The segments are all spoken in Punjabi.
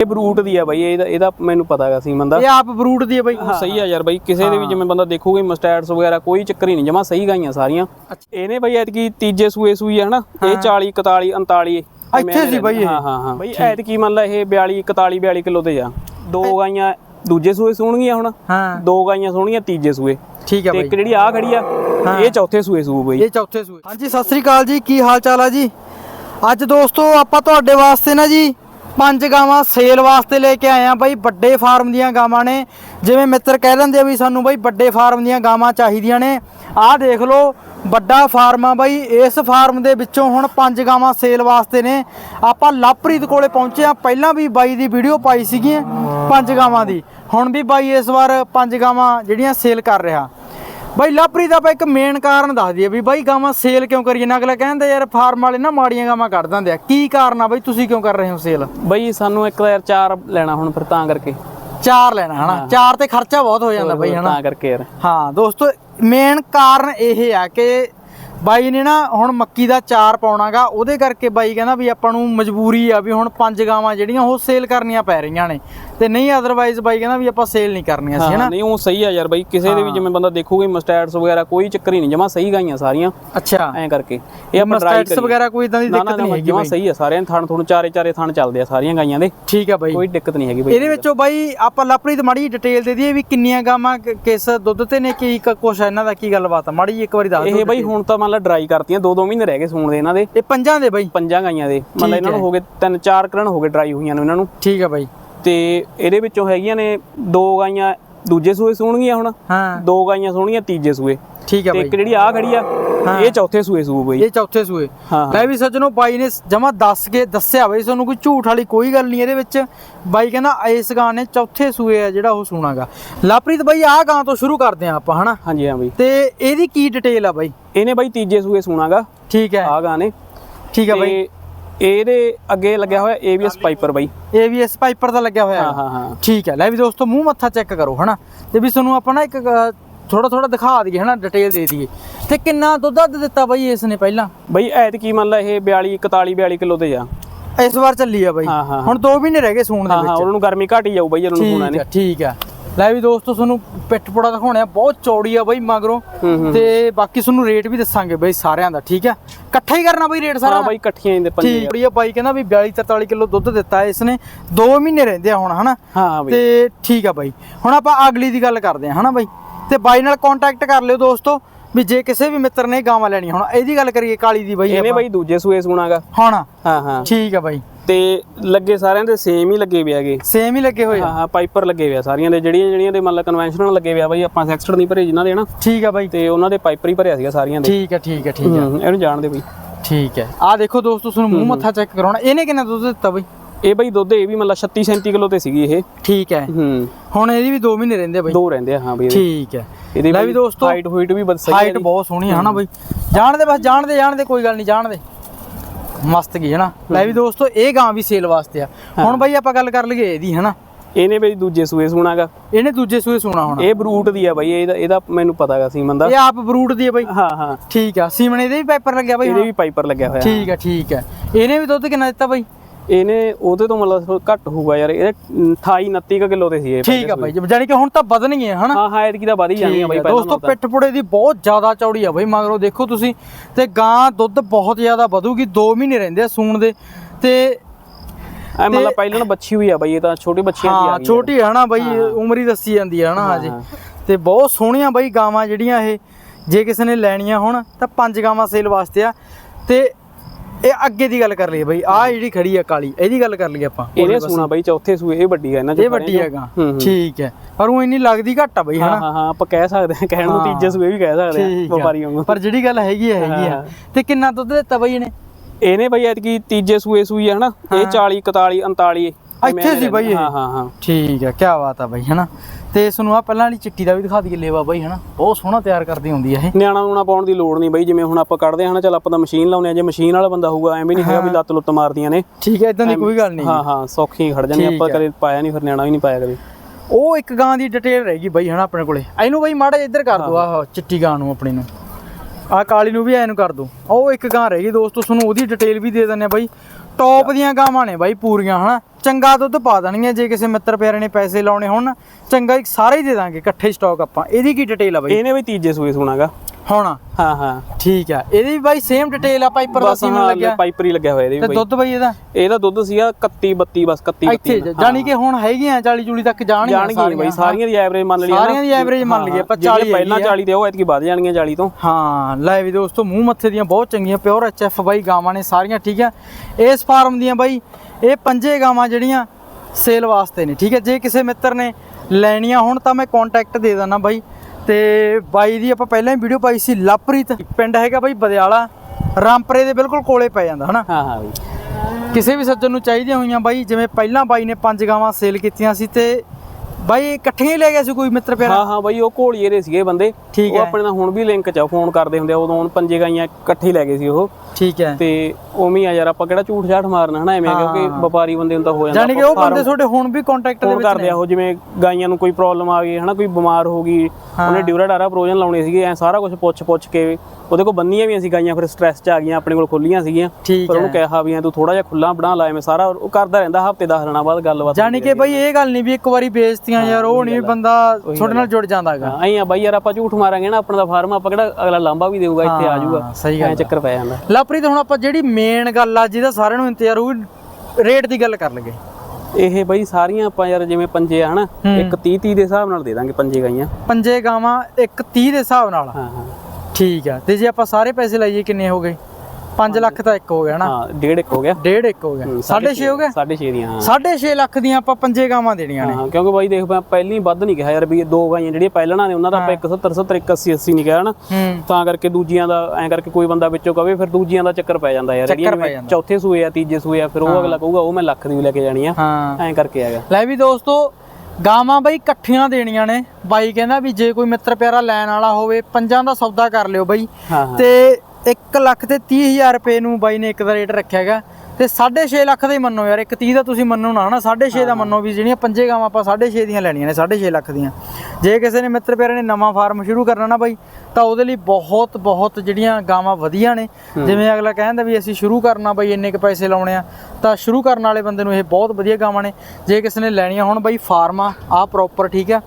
ਇਹ ਬਰੂਟ ਦੀ ਆ ਬਾਈ ਇਹਦਾ ਇਹਦਾ ਮੈਨੂੰ ਪਤਾ ਹੈਗਾ ਸੀਮਨ ਦਾ। ਇਹ ਆਪ ਬਰੂਟ ਦੀ ਹੈ ਬਾਈ। ਸਹੀ ਆ ਯਾਰ ਬਾਈ ਕਿਸੇ ਦੇ ਵੀ ਜਿਵੇਂ ਬੰਦਾ ਦੇਖੂਗੇ ਮਸਟੈਟਸ ਵਗੈਰਾ ਕੋਈ ਚੱਕਰ ਹੀ ਨਹੀਂ ਜਮਾ ਸਹੀ ਗਾਈਆਂ ਸਾਰੀਆਂ। ਇਹਨੇ ਬਾਈ ਐਤਕੀ ਤੀਜੇ ਸੂਏ ਸੂਈ ਆ ਹਨਾ ਇਹ 40 41 39 ਇੱਥੇ ਸੀ ਬਾਈ ਇਹ? ਹਾਂ ਹਾਂ ਹਾਂ। ਬਾਈ ਐਤਕੀ ਮੰਨ ਲਾ ਇਹ 42 41 42 ਕਿਲੋ ਤੇ ਜਾ ਦੋ ਗਾਈਆਂ ਦੂਜੇ ਸੂਏ ਸੂਣਗੀਆਂ ਹੁਣ। ਹਾਂ। ਦੋ ਗਾਈਆਂ ਸੋਹਣੀਆਂ ਤੀਜੇ ਸੂਏ। ਠੀਕ ਹੈ ਤੇ ਬਾਈ। ਇੱਕ ਜਿਹੜੀ ਆ ਖੜੀ ਆ ਇਹ ਚੌਥੇ ਸੂਏ ਸੂ ਬਈ। ਇਹ ਚੌਥੇ ਸੂਏ। ਹਾਂਜੀ ਸਤਿ ਸ੍ਰੀ ਅਕਾਲ ਜੀ ਕੀ ਹਾਲ ਚਾਲ ਆ ਜੀ? ਅੱਜ ਦੋਸਤੋ ਆਪਾਂ ਤੁਹਾਡੇ ਵਾਸਤੇ ਨਾ ਜੀ ਪੰਜ ਗਾਵਾਂ ਸੇਲ ਵਾਸਤੇ ਲੈ ਕੇ ਆਏ ਆ ਬਾਈ, ਵੱਡੇ ਫਾਰਮ ਦੀਆਂ ਗਾਵਾਂ ਨੇ। ਜਿਵੇਂ ਮਿੱਤਰ ਕਹਿ ਦਿੰਦੇ ਆ ਵੀ ਸਾਨੂੰ ਬਾਈ, ਵੱਡੇ ਫਾਰਮ ਦੀਆਂ ਗਾਵਾਂ ਚਾਹੀਦੀਆਂ ਨੇ। ਆਹ ਦੇਖ ਲਓ, ਵੱਡਾ ਫਾਰਮ ਆ ਬਾਈ, ਇਸ ਫਾਰਮ ਦੇ ਵਿੱਚੋਂ ਹੁਣ ਪੰਜ ਗਾਵਾਂ ਸੇਲ ਵਾਸਤੇ ਨੇ। ਆਪਾਂ ਲਵਪ੍ਰੀਤ ਕੋਲੇ ਪਹੁੰਚੇ ਆ, ਪਹਿਲਾਂ ਵੀ ਬਾਈ ਦੀ ਵੀਡੀਓ ਪਾਈ ਸੀਗੀ ਪੰਜ ਗਾਵਾਂ ਦੀ। ਹੁਣ ਵੀ ਬਾਈ ਇਸ ਵਾਰ ਪੰਜ ਗਾਵਾਂ ਜਿਹੜੀਆਂ ਸੇਲ ਕਰ ਰਿਹਾ। ਬਾਈ ਲਵਪ੍ਰੀਤ ਆਪਾਂ ਇੱਕ ਮੇਨ ਕਾਰਨ ਦੱਸ ਦਈਏ ਵੀ ਬਾਈ ਗਾਵਾਂ ਸੇਲ ਕਿਉਂ ਕਰੀਏ? ਨਾ ਅਗਲਾ ਕਹਿੰਦਾ ਯਾਰ ਫਾਰਮ ਵਾਲੇ ਨਾ ਮਾੜੀਆਂ ਗਾਵਾਂ ਕੱਢ ਦਿੰਦੇ ਆ। ਕੀ ਕਾਰਨ ਆ ਬਾਈ? ਤੁਸੀਂ ਕਿਉਂ ਕਰ ਰਹੇ ਹੋ ਸੇਲ ਬਈ ਸਾਨੂੰ ਇੱਕ ਤਾਂ ਯਾਰ ਚਾਰ ਲੈਣਾ ਹੁਣ ਫਿਰ ਤਾਂ ਕਰਕੇ। ਚਾਰ ਲੈਣਾ ਹਨਾ? ਚਾਰ ਤੇ ਖਰਚਾ ਬਹੁਤ ਹੋ ਜਾਂਦਾ ਬਾਈ ਹਨਾ? ਤਾਂ ਕਰਕੇ ਯਾਰ। ਹਾਂ ਦੋਸਤੋ ਮੇਨ ਕਾਰਨ ਇਹ ਆ ਕਿ ਬਾਈ ਨੇ ਨਾ ਹੁਣ ਮੱਕੀ ਦਾ ਚਾਰ ਪਾਉਣਾਗਾ ਉਹਦੇ ਕਰਕੇ ਬਾਈ ਕਹਿੰਦਾ ਵੀ ਆਪਾਂ ਨੂੰ ਮਜਬੂਰੀ ਆ ਵੀ ਹੁਣ ਪੰਜ ਗਾਵਾਂ ਜਿਹੜੀਆਂ ਉਹ ਸੇਲ ਕਰਨੀਆਂ ਪੈ ਰਹੀਆਂ ਨੇ। ਤੇ ਨਹੀਂ ਅਦਰਵਾਈਜ਼ ਬਾਈ ਕਹਿੰਦਾ ਵੀ ਆਪਾਂ ਸੇਲ ਨਹੀਂ ਕਰਨੀਆਂ ਸੀ ਹਨਾ? ਨਹੀਂ ਉਹ ਸਹੀ ਆ ਯਾਰ ਬਾਈ ਕਿਸੇ ਦੇ ਵੀ ਜਿਵੇਂ ਬੰਦਾ ਦੇਖੂਗੇ ਮਸਟੈਟਸ ਵਗੈਰਾ ਕੋਈ ਚੱਕਰ ਹੀ ਨਹੀਂ ਜਮਾ ਸਹੀ ਗਾਈਆਂ ਸਾਰੀਆਂ। ਅੱਛਾ। ਐਂ ਕਰਕੇ। ਇਹ ਆਪਾਂ ਮਸਟੈਟਸ ਵਗੈਰਾ ਕੋਈ ਇਦਾਂ ਦੀ ਦਿੱਕਤ ਨਹੀਂ ਹੈਗੀ ਜਮਾ ਸਹੀ ਆ ਸਾਰਿਆਂ ਥਣ ਥਣ ਚਾਰੇ ਚਾਰੇ ਥਣ ਚੱਲਦੇ ਆ ਸਾਰੀਆਂ ਗਾਈਆਂ ਦੇ। ਠੀਕ ਆ ਬਾਈ। ਕੋਈ ਦਿੱਕਤ ਨਹੀਂ ਹੈਗੀ ਬਾਈ। ਇਹਦੇ ਵਿੱਚੋਂ ਬਾਈ ਆਪਾਂ ਲਵਪ੍ਰੀਤ ਮਾੜੀ ਡਿਟੇਲ ਦੇ ਦਈਏ ਵੀ ਕਿੰਨੀਆਂ ਗਾਵਾਂ ਕਿਸ ਦੁੱਧ ਤੇ ਨੇ ਕੀ ਕੁਛ ਇਹਨਾਂ ਦਾ ਕੀ ਗੱਲਬਾਤ ਆ? ਮਾੜੀ ਇੱਕ ਵਾਰੀ ਦੱਸ ਦਿਓ ਇਹ ਬਾਈ ਹੁਣ ਤਾਂ ਮੰਨ ਲਾ ਡਰਾਈ ਕਰਤੀਆਂ ਦੋ ਦੋ ਮਹੀਨੇ ਰਹਿ ਗਏ ਸੂਣ ਦੇ ਇਹਨਾਂ ਦੇ। ਇਹ ਪੰਜਾਂ ਦੇ ਬਾਈ? ਪੰਜਾਂ ਗਾਈਆਂ ਦੇ। ਮੰਨ ਲਾ ਇਹਨਾਂ ਨੂੰ ਹੋ। ਗਏ ਤਿੰਨ ਚਾਰ ਕਰਣ ਹੋ ਗਏ ਡਰਾਈ ਹੋਈਆਂ ਨੂੰ ਇਹਨਾਂ ਨੂੰ। ਠੀਕ ਆ ਬਾਈ। ਤੇ ਇਹਦੇ ਵਿੱਚੋਂ ਹੈਗੀਆਂ ਨੇ ਦੋ ਗਾਈਆਂ ਦੂਜੇ ਸੂਏ ਸੂਣਗੀਆਂ ਹੁਣ। ਹਾਂ। ਦੋ ਗਾਈਆਂ ਸੋਹਣੀਆਂ ਤੀਜੇ ਸੂਏ। ਠੀਕ ਤੇ ਬਾਈ। ਇੱਕ ਜਿਹੜੀ ਆ ਖੜੀ ਆ ਇਹ ਚੌਥੇ ਸੂਏ ਸੂ ਬਈ। ਇਹ ਚੌਥੇ ਸੂਏ। ਹਾਂ। ਲੈ ਵੀ ਸੱਜਣੋ ਬਾਈ ਨੇ ਜਮਾ ਦੱਸ ਕੇ ਦੱਸਿਆ ਬਾਈ ਤੁਹਾਨੂੰ ਕੋਈ ਝੂਠ ਵਾਲੀ ਕੋਈ ਗੱਲ ਨਹੀਂ ਇਹਦੇ ਵਿੱਚ। ਬਾਈ ਕਹਿੰਦਾ ਇਸ ਗਾਂ ਨੇ ਚੌਥੇ ਸੂਏ ਆ ਜਿਹੜਾ ਉਹ ਸੁਣਾਗਾ। ਲਵਪ੍ਰੀਤ ਬਾਈ ਆਹ ਗਾਂ ਤੋਂ ਸ਼ੁਰੂ ਕਰਦੇ ਆ ਆਪਾਂ ਹਨਾ? ਹਾਂਜੀ ਹਾਂ ਬਈ। ਤੇ ਇਹਦੀ ਕੀ ਡਿਟੇਲ ਆ ਬਾਈ? ਇਹਨੇ ਬਾਈ ਤੀਜੇ ਸੂਏ ਸੂਣਾਗਾ ਠੀਕ ਹੈ। ਆ ਗਾਣੇ ਠੀਕ ਆ ਬਾਈ। ਇਹਦੇ ਅੱਗੇ ਲੱਗਿਆ ਹੋਇਆ ABS ਪਾਈਪਰ ਬਾਈ। ABS ਪਾਈਪਰ ਦਾ ਲੱਗਿਆ ਹੋਇਆ। ਹਾਂ। ਹਾਂ ਹਾਂ। ਠੀਕ ਹੈ। ਲੈ ਵੀ ਦੋਸਤੋ ਮੂੰਹ ਮੱਥਾ ਚੈੱਕ ਕਰੋ ਹਨਾ? ਤੇ ਵੀ ਤੁਹਾਨੂੰ ਆਪਾਂ ਨਾ ਇੱਕ ਥੋੜਾ ਥੋੜਾ ਦਿਖਾ ਦਈਏ ਹਨਾ ਡਿਟੇਲ ਦੇ ਦਈਏ। ਤੇ ਕਿੰਨਾ ਦੁੱਧ ਦੱਧ ਦਿੱਤਾ ਬਾਈ ਇਸ ਨੇ ਪਹਿਲਾਂ? ਬਾਈ ਐਤ ਕੀ ਮੰਨ ਲਾ ਇਹ 42 41 42 ਕਿਲੋ ਤੇ ਜਾ ਇਸ ਵਾਰ ਚੱਲੀ ਆ ਬਾਈ। ਹੁਣ 2 ਮਹੀਨੇ ਰਹਿ ਗਏ ਸੂਣ ਦੇ ਹਾਂ ਹਾਂ ਵਿੱਚ। ਉਹਨਾਂ ਨੂੰ ਗਰਮੀ ਘਟ ਹੀ ਜਾਊ ਬਾਈ ਇਹਨਾਂ ਨੂੰ ਸੂਣਾ ਠੀਕ ਨੇ ਹੈ ਠੀਕ ਹੈ ਲੈ ਵੀ ਦੋਸਤੋ ਤੁਹਾਨੂੰ ਪਿੱਠ ਪੁੜਾ ਦਿਖਾਉਣੇ ਆ ਬਹੁਤ ਚੌੜੀ ਆ ਬਾਈ ਮਗਰੋਂ। ਤੇ ਬਾਕੀ ਤੁਹਾਨੂੰ ਰੇਟ ਵੀ ਦੱਸਾਂਗੇ ਬਾਈ ਸਾਰਿਆਂ ਦਾ ਠੀਕ ਹੈ ਇਕੱਠਾ ਹੀ ਕਰਨਾ ਬਾਈ ਰੇਟ ਸਾਰਾ? ਹਾਂ ਬਾਈ ਇਕੱਠੀਆਂ ਹੀ ਦੇ ਪੰਜੇ ਠੀਕ ਬੜੀਆ ਬਾਈ ਕਹਿੰਦਾ ਵੀ 42 43 ਕਿਲੋ ਦੁੱਧ ਦਿੱਤਾ ਇਸ ਨੇ। 2 ਮਹੀਨੇ ਰਹਿੰਦੇ ਆ ਹੁਣ ਹਨਾ? ਹਾਂ ਬਾਈ। ਤੇ ਠੀਕ ਆ ਬਾਈ। ਹੁਣ ਆਪਾਂ ਅਗਲੀ ਦੀ ਗੱਲ ਕਰਦੇ ਹਾਂ ਹਨਾ ਬਾਈ? ਤੇ ਬਾਈ ਨਾਲ ਕੰਟੈਕਟ ਕਰ ਲਿਓ ਦੋਸਤੋ ਵੀ ਜੇ ਕਿਸੇ ਵੀ ਮਿੱਤਰ ਨੇ ਗਾਵਾਂ ਲੈਣੀ ਹੁਣ ਇਹਦੀ ਗੱਲ ਕਰੀਏ ਕਾਲੀ ਦੀ ਬਾਈ ਇਹਨੇ। ਬਾਈ ਦੂਜੇ ਸੂਏ ਸੂਣਾਗਾ। ਹੁਣ? ਹਾਂ ਹਾਂ। ਠੀਕ ਆ ਬਾਈ। ਤੇ ਲੱਗੇ ਸਾਰਿਆਂ ਦੇ ਸੇਮ ਹੀ ਲੱਗੇ ਵੇ ਹੈਗੇ। ਸੇਮ ਹੀ ਲੱਗੇ ਹੋਏ ਆ। ਹਾਂ ਹਾਂ ਪਾਈਪਰ ਲੱਗੇ ਵੇ ਆ ਸਾਰੀਆਂ ਦੇ ਜਿਹੜੀਆਂ ਜਿਹੜੀਆਂ ਦੇ ਮੰਨ ਲਾ ਕਨਵੈਨਸ਼ਨਲ ਲੱਗੇ ਵੇ ਆ ਬਾਈ ਆਪਾਂ ਸੈਕਸਟਰ ਨਹੀਂ ਭਰੇ ਜਿਨ੍ਹਾਂ ਦੇ ਹਨਾ? ਠੀਕ ਆ ਬਾਈ। ਤੇ ਉਹਨਾਂ ਦੇ ਪਾਈਪਰ ਹੀ ਭਰਿਆ ਸੀਗਾ ਸਾਰੀਆਂ ਦੇ। ਠੀਕ ਆ ਠੀਕ ਆ ਠੀਕ ਆ। ਇਹਨੂੰ ਜਾਣਦੇ ਬਾਈ। ਠੀਕ ਹੈ। ਆ ਦੇਖੋ ਦੋਸਤੋ ਤੁਹਾਨੂੰ ਮੂੰਹ ਮੱਥਾ ਚੈੱਕ ਕਰਾਉਣਾ। ਇਹਨੇ ਕਿੰਨਾ ਦੁੱਧ ਦਿੱਤਾ ਬਾਈ? ਇਹ ਬਾਈ ਦੁੱਧ ਇਹ ਵੀ ਮੰਨ ਲਾ 36 37 ਕਿਲੋ ਤੇ ਸੀਗੀ ਇਹ। ਠੀਕ ਹੈ। ਹੂੰ। ਹੁਣ ਇਹਦੀ ਵੀ 2 ਮਹੀਨੇ ਰਹਿੰਦੇ ਆ ਬਾਈ। ਦੋ ਰਹਿੰਦੇ ਆ ਹਾਂ ਬਾਈ ਇਹਦੇ। ਠੀਕ ਹੈ। ਇਹਦੀ ਲੈ ਵੀ ਦੋਸਤੋ ਹਾਈਟ ਹੋਈਟ ਵੀ ਬਦ ਸਹੀ ਹਾਈਟ ਬਹੁਤ ਸੋਹਣੀ ਹੈ ਹਨਾ ਬਾਈ। ਜਾਣਦੇ ਬਸ ਜਾਣਦੇ ਜਾਣਦੇ ਕੋਈ ਗੱਲ ਨਹੀਂ ਜਾਣਦੇ ਮਸਤ ਗਈ ਹਨਾ। ਲੈ ਵੀ ਦੋਸਤੋ ਇਹ ਗਾਂ ਵੀ ਸੇਲ ਵਾਸਤੇ ਆ। ਹੁਣ ਬਾਈ ਆਪਾਂ ਗੱਲ ਕਰ ਲਈਏ ਇਹਦੀ ਹਨਾ। ਇਹਨੇ ਬਈ ਦੂਜੇ ਸੂਏ ਸੂਣਾਗਾ। ਇਹਨੇ ਦੂਜੇ ਸੂਏ ਸੋਣਾ ਹੁਣ। ਇਹ ਬਰੂਟ ਦੀ ਆ ਬਾਈ ਇਹਦਾ ਇਹਦਾ ਮੈਨੂੰ ਪਤਾ ਹੈਗਾ ਸੀਮਨ ਦਾ। ਇਹ ਆਪ ਬਰੂਟ ਦੀ ਹੈ ਬਾਈ। ਹਾਂ ਹਾਂ। ਠੀਕ ਆ। ਸੀਮਣੇ ਦੇ ਵੀ ਪੈਪਰ ਲੱਗਿਆ ਬਾਈ ਇਹਦੇ? ਵੀ ਪਾਈਪਰ ਲੱਗਿਆ ਹੋਇਆ। ਠੀਕ ਆ ਠੀਕ ਆ। ਇਹਨੇ ਵੀ ਦੁੱਧ ਕਿੰਨਾ ਦਿੱਤਾ ਬਾਈ? ਇਹਨੇ ਉਹਦੇ ਤੋਂ ਮਤਲਬ ਘੱਟ ਹੋਊਗਾ ਯਾਰ ਇਹ 28 29 ਕਿਲੋ ਤੇ ਸੀ ਇਹ ਠੀਕ ਆ ਬਾਈ ਜਾਨੀ ਕਿ ਹੁਣ ਤਾਂ ਵਧਣਗੇ ਹਨਾ? ਹਾਂ ਹਾਂ ਇਹਦੀ ਤਾਂ ਵਧ ਹੀ ਜਾਣੀ ਆ ਬਾਈ ਪਹਿਲਾਂ ਦੋਸਤੋ ਪਿੱਠ ਪੁੜੇ ਦੀ ਬਹੁਤ ਜ਼ਿਆਦਾ ਚੌੜੀ ਆ ਬਈ ਮਗਰੋਂ ਦੇਖੋ ਤੁਸੀਂ ਤੇ ਗਾਂ ਦੁੱਧ ਬਹੁਤ ਜ਼ਿਆਦਾ ਵਧੂਗੀ 2 ਮਹੀਨੇ ਰਹਿੰਦੇ ਆ ਸੂਣ ਦੇ ਤੇ ਐ ਮਤਲਬ ਪਹਿਲਾਂ ਬੱਚੀ ਹੋਈ ਆ ਬਾਈ ਇਹ ਤਾਂ ਛੋਟੀ ਬੱਚੀਆਂ ਦੀ ਆ ਹਾਂ ਛੋਟੀ ਹੈ ਨਾ ਬਈ ਉਮਰ ਹੀ ਦੱਸੀ ਜਾਂਦੀ ਹੈ ਨਾ ਹਜੇ ਤੇ ਬਹੁਤ ਸੋਹਣੀਆਂ ਬਈ ਗਾਵਾਂ ਜਿਹੜੀਆਂ ਇਹ ਜੇ ਕਿਸੇ ਨੇ ਲੈਣੀਆਂ ਹੋਣ ਤਾਂ ਪੰਜ ਗਾਵਾਂ ਸੇਲ ਵਾਸਤੇ ਆ। ਤੇ ਇਹ ਅੱਗੇ ਦੀ ਗੱਲ ਕਰ ਲਈਏ ਬਈ ਆ ਜਿਹੜੀ ਖੜੀ ਆ ਕਾਲੀ ਇਹਦੀ ਗੱਲ ਕਰ ਲਈਏ ਆਪਾਂ। ਇਹਨੇ ਸੂਣਾ ਬਾਈ ਚੌਥੇ ਸੂਏ ਇਹ ਵੱਡੀ ਆ ਇਹਨਾਂ ਚੋਂ ਇਹ ਵੱਡੀ ਹੈਗਾ। ਹੂੰ, ਹੂੰ। ਠੀਕ ਹੈ। ਪਰ ਉਹ ਇੰਨੀ ਲੱਗਦੀ ਘੱਟ ਆ ਬਈ ਹਾਂ ਹਾਂ ਹਾਂ ਆਪਾਂ ਕਹਿ ਸਕਦੇ ਹਾਂ ਕਹਿਣ ਨੂੰ ਤੀਜੇ ਸੂਏ ਵੀ ਕਹਿ ਸਕਦੇ ਆ। ਵਪਾਰੀ ਵਾਂਗੂ। ਪਰ ਜਿਹੜੀ ਗੱਲ ਹੈਗੀ ਹੈਗੀ ਆ। ਹਾਂ। ਤੇ ਕਿੰਨਾ ਦੁੱਧ ਦਿੱਤਾ ਬਈ ਇਹਨੇ? ਇਹਨੇ ਬਾਈ ਐਤਕੀ ਤੀਜੇ ਸੂਏ ਸੂਈ ਆ ਹਨਾ? ਇਹ 40 41 39 ਇੱਥੇ ਸੀ ਬਾਈ ਇਹ? ਹਾਂ ਹਾਂ ਹਾਂ। ਠੀਕ ਹੈ ਕੀ ਬਾਤ ਆ ਬਈ ਹਨਾ? ਤੇ ਇਸ ਨੂੰ ਆ ਪਹਿਲਾਂ ਵਾਲੀ ਚਿੱਟੀ ਦਾ ਵੀ ਦਿਖਾ ਦਈਏ ਲੇਵਾ ਬਾਈ ਹਨਾ? ਬਹੁਤ ਸੋਹਣਾ ਤਿਆਰ ਕਰਦੀ ਹੁੰਦੀ ਆ ਇਹ। ਨਿਆਣਾ ਨੂਣਾ ਪਾਉਣ ਦੀ ਲੋੜ ਨਹੀਂ ਬਾਈ ਜਿਵੇਂ ਹੁਣ ਆਪਾਂ ਕੱਢਦੇ ਹਾਂ ਨਾ ਚੱਲ ਆਪਾਂ ਤਾਂ ਮਸ਼ੀਨ ਲਾਉਨੇ ਆ ਜੇ ਮਸ਼ੀਨ ਵਾਲਾ ਬੰਦਾ ਹੋਊਗਾ ਐਵੇਂ ਨਹੀਂ ਹੈਗਾ ਵੀ ਲੱਤ ਲੁੱਤ ਮਾਰਦੀਆਂ ਨੇ। ਠੀਕ ਹੈ ਇਦਾਂ ਦੀ ਕੋਈ ਗੱਲ ਨਹੀਂ। ਹਾਂ ਹਾਂ ਸੌਖੀ ਖੜ ਜਾਂਦੇ ਆਪਾਂ ਆ। ਕਦੇ ਪਾਇਆ ਨਹੀਂ ਫਿਰ ਨਿਆਣਾ ਵੀ ਨਹੀਂ ਪਾਇਆ ਕਦੇ। ਉਹ ਇੱਕ ਗਾਂ ਦੀ ਡਿਟੇਲ ਰਹੇਗੀ ਬਈ ਹਨਾ ਆਪਣੇ ਕੋਲੇ। ਇਹਨੂੰ ਬਈ ਮਾੜਾ ਇੱਧਰ ਕਰ ਦੋ ਆਹ ਚਿੱਟੀ ਗਾਂ ਨੂੰ ਆਪਣੀ ਨੂੰ। ਆਹ ਕਾਲੀ ਨੂੰ ਵੀ ਐਨੂੰ ਕਰ ਦੋ। ਉਹ ਇੱਕ ਗਾਂ ਰਹੇਗੀ ਦੋਸਤੋ ਤੁਹਾਨੂੰ ਉਹਦੀ ਡਿਟੇਲ ਵੀ ਦੇ ਦਿੰਦੇ ਆ ਬਈ। ਟੌਪ ਦੀਆਂ ਗਾਵਾਂ ਨੇ ਬਾਈ ਪੂਰੀਆਂ ਹਨਾ? ਚੰਗਾ ਦੁੱਧ ਪਾ ਦੇਣਗੀਆਂ ਜੇ ਕਿਸੇ ਮਿੱਤਰ ਪਿਆਰੇ ਨੇ ਪੈਸੇ ਲਾਉਣੇ ਹੋਣ। ਚੰਗਾ ਇੱਕ ਸਾਰੇ ਹੀ ਦੇ ਦਾਂਗੇ ਇਕੱਠੇ ਸਟਾਕ ਆਪਾਂ। ਇਹਦੀ ਕੀ ਡਿਟੇਲ ਆ ਬਾਈ? ਇਹਨੇ ਵੀ ਤੀਜੇ ਸੂਏ ਸੁਣਾਗਾ ਹੁਣ? ਹਾਂ ਹਾਂ। ਠੀਕ ਆ। ਇਹਦੀ ਵੀ ਬਾਈ ਸੇਮ ਡਿਟੇਲ ਆ ਪਾਈਪਰ ਦਾ ਬਸ ਸੀਮਨ ਹਾਂ ਲੱਗਿਆ। ਪਾਈਪਰ ਹੀ ਲੱਗਿਆ ਹੋਇਆ ਇਹਦੇ ਤੇ ਵੀ ਦੁੱਧ ਬਾਈ ਇਹਦਾ? ਬਾਈ ਇਹਦਾ ਦੁੱਧ ਸੀਗਾ 31 32 ਬਸ 31 ਇੱਥੇ 32 ਜਾਨੀ ਕਿ ਹੁਣ ਹੈਗੀਆਂ 40 ਜੂਲੀ ਤੱਕ ਜਾਣਗੀਆਂ ਜਾਣਗੇ ਬਾਈ ਸਾਰੀਆਂ। ਦੀ ਐਵਰੇਜ ਮੰਨ ਲਈਏ ਨਾ। ਸਾਰੀਆਂ ਦੀ ਐਵਰੇਜ ਮੰਨ ਲਈਏ ਆਪਾਂ 40 ਜਿਹੜੀਆਂ ਪਹਿਲਾਂ 40 ਤੇ ਉਹ ਐਤਕੀ ਵੱਧ ਜਾਣਗੀਆਂ 40 ਤੋਂ। ਹਾਂ ਲੈ ਵੀ ਦੋਸਤੋ ਮੂੰਹ ਮੱਥੇ ਦੀਆਂ ਬਹੁਤ ਚੰਗੀਆਂ ਪਿਓਰ ਐਚਐਫ ਬਾਈ ਗਾਵਾਂ ਨੇ ਸਾਰੀਆਂ ਠੀਕ ਆ। ਇਸ ਫਾਰਮ ਦੀਆਂ ਬਾਈ ਇਹ ਪੰਜੇ ਗਾਵਾਂ ਜਿਹੜੀਆਂ ਸੇਲ ਵਾਸਤੇ ਨੇ ਠੀਕ ਹੈ ਜੇ ਕਿਸੇ ਮਿੱਤਰ ਨੇ ਲੈਣੀਆਂ ਹੋਣ ਤਾਂ ਮੈਂ ਕੰਟੈਕਟ ਦੇ ਦਿੰਦਾ ਬਾਈ। ਤੇ ਬਾਈ ਦੀ ਆਪਾਂ ਪਹਿਲਾਂ ਹੀ ਵੀਡੀਓ ਪਾਈ ਸੀ ਲਵਪ੍ਰੀਤ। ਪਿੰਡ ਹੈਗਾ ਬਾਈ ਬਦਿਆਲਾ ਰਾਮਪਰੇ ਦੇ ਬਿਲਕੁਲ ਕੋਲੇ ਪੈ ਜਾਂਦਾ ਹਨਾ? ਹਾਂ ਹਾਂ ਬਾਈ। ਕਿਸੇ ਵੀ ਸੱਜਣ ਨੂੰ ਚਾਹੀਦੀਆਂ ਹੋਈਆਂ ਬਾਈ ਜਿਵੇਂ ਪਹਿਲਾਂ ਬਾਈ ਨੇ ਪੰਜ ਗਾਵਾਂ ਸੇਲ ਕੀਤੀਆਂ ਸੀ ਤੇ ਬਾਈ ਇਕੱਠੀਆਂ ਹੀ ਲੈ ਗਿਆ ਸੀ ਕੋਈ ਮਿੱਤਰ ਪਿਆਰਾ? ਹਾਂ ਹਾਂ ਬਾਈ ਉਹ ਘੋਲੀਏ ਦੇ ਸੀਗੇ ਬੰਦੇ। ਠੀਕ ਉਹ ਹੈ। ਆਪਣੇ ਨਾਲ ਹੁਣ ਵੀ ਲਿੰਕ ਚ ਆ ਫੋਨ ਕਰਦੇ ਹੁੰਦੇ ਆ ਉਦੋਂ ਹੁਣ ਪੰਜੇ ਗਾਈਆਂ ਇਕੱਠੇ ਲੈ ਗਏ ਸੀ ਉਹ। ਠੀਕ ਹੈ। ਤੇ ਉਵੇਂ ਹੀ ਆ ਯਾਰ ਆਪਾਂ ਕਿਹੜਾ ਝੂਠ ਝਾਠ ਮਾਰਨਾ ਹਨਾ? ਐਵੇਂ ਕਿਉਂਕਿ ਵਪਾਰੀ ਬੰਦੇ ਨੂੰ ਤਾਂ ਹੋ ਜਾਂਦਾ ਜਾਨੀ ਕਿ ਉਹ ਬੰਦੇ ਤੁਹਾਡੇ ਹੁਣ ਵੀ ਕੰਟੈਕਟ ਦੇ ਵਿੱਚ ਕਰਦੇ ਆ ਉਹ ਜਿਵੇਂ ਗਾਈਆਂ ਨੂੰ ਕੋਈ ਪ੍ਰੋਬਲਮ ਆ ਗਈ ਹਨਾ? ਕੋਈ ਬਿਮਾਰ ਹੋ ਗਈ ਉਹਨੇ ਡਿਊਰਾ ਡਾਰਾ ਪ੍ਰੋਜਨ ਲਾਉਣੇ ਸੀਗੇ ਐ ਸਾਰਾ ਕੁਝ ਪੁੱਛ ਪੁੱਛ ਕੇ ਉਹਦੇ ਕੋਲ ਬੰਨੀਆਂ ਵੀ ਸੀ ਗਾਈਆਂ ਫਿਰ ਸਟ੍ਰੈਸ ਚ ਆ ਗਈਆਂ ਆਪਣੇ ਕੋਲ ਖੁੱਲੀਆਂ ਸੀਗੀਆਂ। ਪਰ ਉਹਨੂੰ ਕਿਹਾ ਵੀ ਐ ਤੂੰ ਥੋੜਾ ਜਿਹਾ ਖੁੱਲਾ ਬਣਾ ਲਾ ਐਵੇਂ ਸਾਰਾ ਉਹ ਕਰਦਾ ਰਹਿੰਦਾ ਹਫ਼ਤੇ 10 ਦਿਨਾਂ ਬਾਅਦ ਗੱਲਬਾਤ ਜਾਨੀ ਕਿ ਬਈ ਇਹ ਗੱਲ ਨਹੀਂ ਵੀ ਇੱਕ ਵਾਰੀ ਵੇਚਤੀਆਂ ਯਾਰ ਉਹ ਨਹੀਂ ਬੰਦਾ ਤੁਹਾਡੇ ਨਾਲ ਜੁੜ ਜਾਂਦਾਗਾ। ਐਂ ਆ ਬਾਈ ਯਾਰ ਆਪਾਂ ਝੂਠ ਮਾਰਾਂਗੇ ਨਾ ਆਪਣਾ ਦਾ ਫਾਰਮ ਆਪਾਂ ਕਿਹੜਾ ਅਗਲਾ ਲਾਂਬਾ ਵੀ ਦੇਊਗਾ ਇੱਥੇ ਆ ਜਾਊਗਾ। ਸਹੀ ਐ ਚੱਕਰ ਪੈ ਜਾਂਦਾ। ਲਵਪ੍ਰੀਤ ਹੁਣ ਆਪਾਂ ਜਿਹੜੀ ਮੇਨ ਗੱਲ ਆ ਜਿਹਦਾ ਸਾਰਿਆਂ ਨੂੰ ਇੰਤਜ਼ਾਰ ਹੋਊ ਰੇਟ ਦੀ ਗੱਲ ਕਰ ਲਗੇ ਇਹ ਬਾਈ ਸਾਰੀਆਂ ਆਪਾਂ ਯਾਰ ਜਿਵੇਂ ਪੰਜੇ ਆ ਹਨਾ? ਇੱਕ 30 30 ਦੇ ਹਿਸਾਬ ਨਾਲ ਦੇ ਦਾਂਗੇ ਪੰਜੇ ਗਾਈਆਂ। ਪੰਜੇ ਗਾਵਾਂ ਇੱਕ 30 ਦੇ ਹਿਸਾਬ ਨਾਲ। ਹਾਂ ਹਾਂ। ਠੀਕ ਆ। ਤੇ ਜੇ ਆਪਾਂ ਸਾਰੇ ਪੈਸੇ ਲਾਈਏ ਕਿੰਨੇ ਹੋ ਗਏ? 5 ਲੱਖ ਤਾਂ ਇੱਕ ਹੋ ਗਿਆ ਨਾ। ਹਾਂ ਡੇਢ ਇੱਕ ਹੋ ਗਿਆ। ਡੇਢ ਇੱਕ ਹੋ ਗਿਆ। 6.5 ਹੋ ਗਿਆ 6.5 ਦੀਆਂ ਹਾਂ। 6.5 ਲੱਖ ਦੀਆਂ ਆਪਾਂ ਪੰਜੇ ਗਾਵਾਂ ਦੇਣੀਆਂ ਨੇ। ਹਾਂ ਕਿਉਂਕਿ ਬਾਈ ਦੇਖ ਮੈਂ ਪਹਿਲਾਂ ਵੱਧ ਨਹੀਂ ਕਿਹਾ ਯਾਰ ਵੀ ਇਹ ਦੋ ਗਾਈਆਂ ਜਿਹੜੀਆਂ ਪਹਿਲਣਾ ਨੇ ਉਹਨਾਂ ਦਾ ਆਪਾਂ 170 70 81 80 ਨਹੀਂ ਕਿਹਾ ਨਾ। ਤਾਂ ਕਰਕੇ ਦੂਜੀਆਂ ਦਾ ਐਂ ਕਰਕੇ ਕੋਈ ਬੰਦਾ ਵਿੱਚੋਂ ਕਵੇ ਫਿਰ ਦੂਜੀਆਂ ਦਾ ਚੱਕਰ ਪੈ ਜਾਂਦਾ ਯਾਰ। ਜਿਹੜੀਆਂ ਚੌਥੇ ਸੂਏ ਆ ਤੀਜੇ ਸੂਏ ਆ ਫਿਰ ਉਹ ਅਗਲਾ ਕਹੂਗਾ ਉਹ ਮੈਂ ਲੱਖ ਦੀ ਲੈ ਕੇ ਜਾਣੀ ਆ। ਐਂ ਕਰਕੇ ਹੈਗਾ। ਲੈ ਵੀ ਦੋਸਤੋ ਗਾਵਾਂ ਬਈ ਇਕੱਠੀਆਂ ਦੇਣੀਆਂ ਨੇ। ਬਾਈ ਕਹਿੰਦਾ ਵੀ ਜੇ ਕੋਈ ਮਿੱਤਰ ਪਿਆਰਾ ਲੈਣ ਵਾਲਾ ਹੋਵੇ ਪੰਜਾਂ ਦਾ ਸੌਦਾ ਕਰ ਲਿਓ ਬਾਈ। ਤੇ 1 ਲੱਖ ਤੇ 30000 ਰੁਪਏ ਨੂੰ ਬਾਈ ਨੇ ਇੱਕ ਦਾ ਰੇਟ ਰੱਖਿਆ ਹੈਗਾ। ਤੇ 6.5 ਲੱਖ ਦਾ ਹੀ ਮੰਨੋ ਯਾਰ ਇੱਕ 30 ਦਾ ਤੁਸੀਂ ਮੰਨੋ ਨਾ ਹਨਾ? 6.5 ਦਾ ਮੰਨੋ ਵੀ ਜਿਹੜੀਆਂ ਪੰਜੇ ਗਾਵਾਂ ਆਪਾਂ 6.5 ਦੀਆਂ ਲੈਣੀਆਂ ਨੇ 6.5 ਲੱਖ ਦੀਆਂ। ਜੇ ਕਿਸੇ ਨੇ ਮਿੱਤਰ ਪਿਆਰੇ ਨੇ ਨਵਾਂ ਫਾਰਮ ਸ਼ੁਰੂ ਕਰਨਾ ਨਾ ਬਾਈ ਤਾਂ ਉਹਦੇ ਲਈ ਬਹੁਤ ਬਹੁਤ ਜਿਹੜੀਆਂ ਗਾਵਾਂ ਵਧੀਆ ਨੇ। ਜਿਵੇਂ ਅਗਲਾ ਕਹਿੰਦਾ ਵੀ ਅਸੀਂ ਸ਼ੁਰੂ ਕਰਨਾ ਬਾਈ ਇੰਨੇ ਕ ਪੈਸੇ ਲਾਉਣੇ ਆ ਤਾਂ ਸ਼ੁਰੂ ਕਰਨ ਵਾਲੇ ਬੰਦੇ ਨੂੰ ਇਹ ਬਹੁਤ ਵਧੀਆ ਗਾਵਾਂ ਨੇ। ਜੇ ਕਿਸੇ ਨੇ ਲੈਣੀਆਂ ਹੁਣ ਬਾਈ ਫਾਰਮ ਆ ਆ ਪ੍ਰੋਪਰ ਠੀਕ ਆ।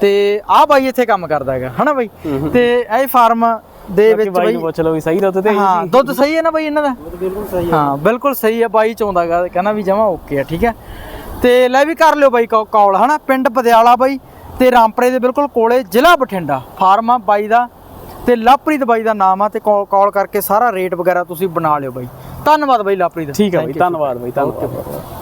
ਤੇ ਆ ਬਾਈ ਇੱਥੇ ਕੰਮ ਕਰਦਾ ਹੈਗਾ ਹਨਾ ਬਾਈ? ਤੇ ਇਹ ਫਾਰਮ ਦੇ ਵਿੱਚ ਬਾਈ ਨੂੰ ਪੁੱਛ ਲਓ ਵੀ ਸਹੀ ਦੁੱਧ ਤੇ ਹਾਂ ਦੁੱਧ ਸਹੀ ਹੈ ਨਾ ਬਾਈ ਇਹਨਾਂ ਦਾ? ਬਿਲਕੁਲ ਸਹੀ ਹਾਂ। ਬਿਲਕੁਲ ਸਹੀ ਹੈ ਬਾਈ ਚਾਉਂਦਾਗਾ ਕਹਿੰਦਾ ਵੀ ਜਮਾ ਓਕੇ ਆ ਠੀਕ ਹੈ। ਤੇ ਲੈ ਵੀ ਕਰ ਲਿਓ ਬਾਈ ਕਾਲ ਹਨਾ? ਪਿੰਡ ਪਦਿਆਲਾ ਬਾਈ ਤੇ ਰਾਮਪਰੇ ਦੇ ਬਿਲਕੁਲ ਕੋਲੇ ਜ਼ਿਲ੍ਹਾ ਬਠਿੰਡਾ ਫਾਰਮ ਆ ਬਾਈ ਦਾ ਤੇ ਲਵਪ੍ਰੀਤ ਬਾਈ ਦਾ ਨਾਮ ਆ ਤੇ ਕਾਲ ਕਰਕੇ ਸਾਰਾ ਰੇਟ ਵਗੈਰਾ ਤੁਸੀਂ ਬਣਾ ਲਿਓ ਬਾਈ। ਧੰਨਵਾਦ ਬਾਈ ਲਵਪ੍ਰੀਤ ਠੀਕ ਹੈ ਬਾਈ ਧੰਨਵਾਦ ਬਾਈ ਧੰਨਵਾਦ।